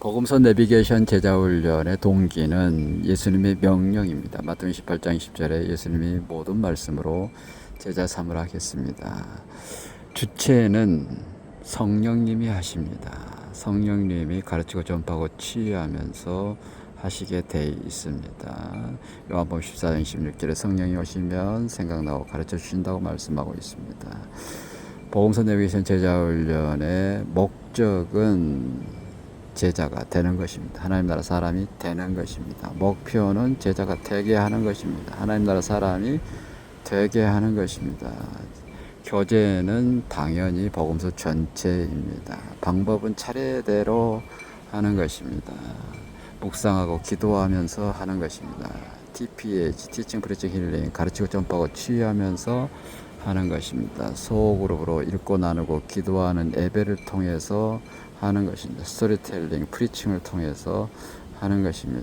복음서 내비게이션 제자훈련의 동기는 예수님의 명령입니다. 마태복음 18장 10절에 예수님이 모든 말씀으로 제자 삼으라 하겠습니다. 주체는 성령님이 하십니다. 성령님이 가르치고 전파하고 치유하면서 하시게 돼 있습니다. 요한복음 14장 16절에 성령이 오시면 생각나고 가르쳐 주신다고 말씀하고 있습니다. 복음서 내비게이션 제자훈련의 목적은 제자가 되는 것입니다. 하나님 나라 사람이 되는 것입니다. 목표는 제자가 되게 하는 것입니다. 하나님 나라 사람이 되게 하는 것입니다. 교제는 당연히 복음서 전체입니다. 방법은 차례대로 하는 것입니다. 묵상하고 기도하면서 하는 것입니다. TPH, 티칭 프리칭 힐링, 가르치고 전파하고 치유하면서 하는 것입니다. 소그룹으로 읽고 나누고 기도하는 예배를 통해서 하는 것입니다. 스토리텔링, 프리칭을 통해서 하는 것입니다.